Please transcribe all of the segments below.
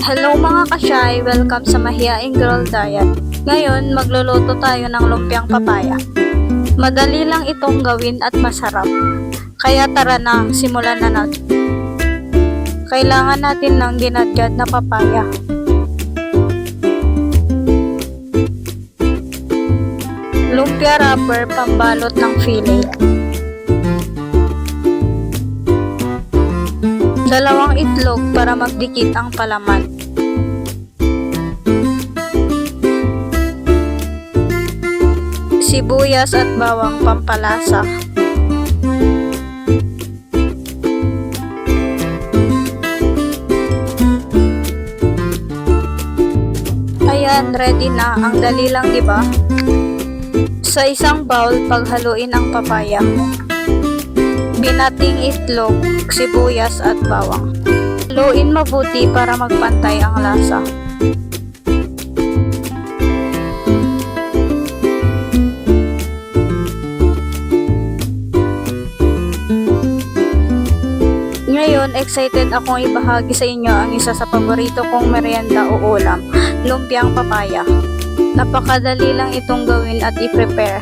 Hello mga kasyay! Welcome sa Mahiyaing Girl Diet. Ngayon, magluluto tayo ng lumpiang papaya. Madali lang itong gawin at masarap. Kaya tara na, simulan na natin. Kailangan natin ng ginadgad na papaya. Lumpia wrapper pambalot ng fillet. Dalawang itlog para magdikit ang palaman. Sibuyas at bawang pampalasa. Ayan, ready na. Ang dali lang, di ba? Sa isang bowl, paghaluin ang papaya. Binating itlog, sibuyas at bawang. Haluin mabuti para magpantay ang lasa. Ngayon, excited akong ibahagi sa inyo ang isa sa paborito kong merienda o ulam, lumpiang papaya. Napakadali lang itong gawin at i-prepare.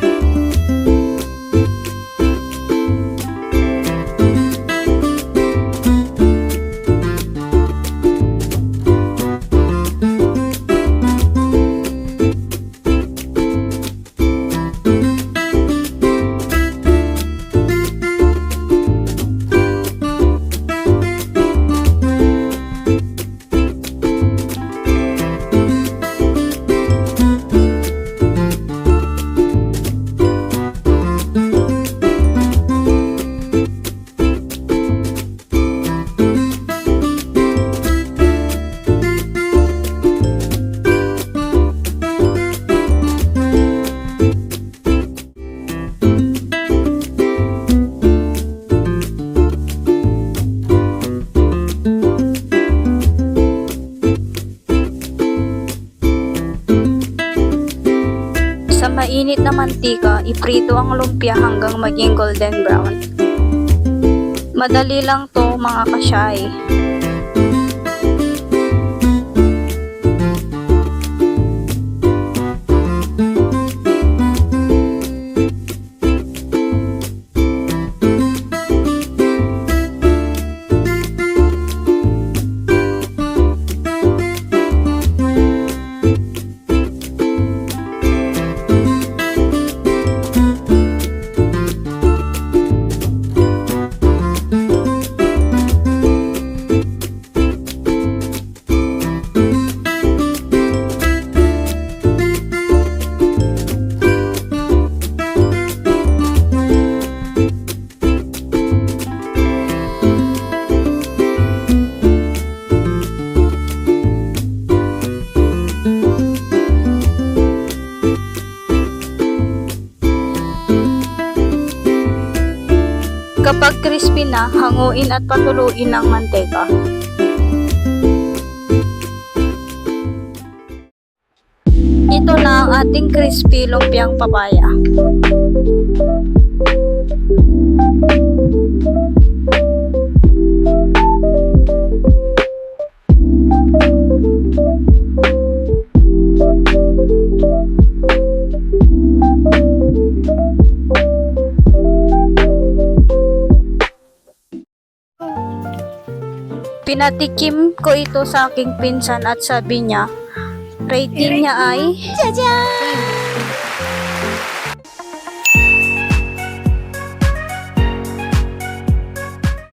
Mainit na mantika, iprito ang lumpia hanggang maging golden brown. Madali lang to mga kasyay. Kapag crispy na, hanguin at patuluin ng manteka. Ito na ang ating crispy lumpiang papaya. Pinatikim ko ito sa aking pinsan at sabi niya, rating niya ay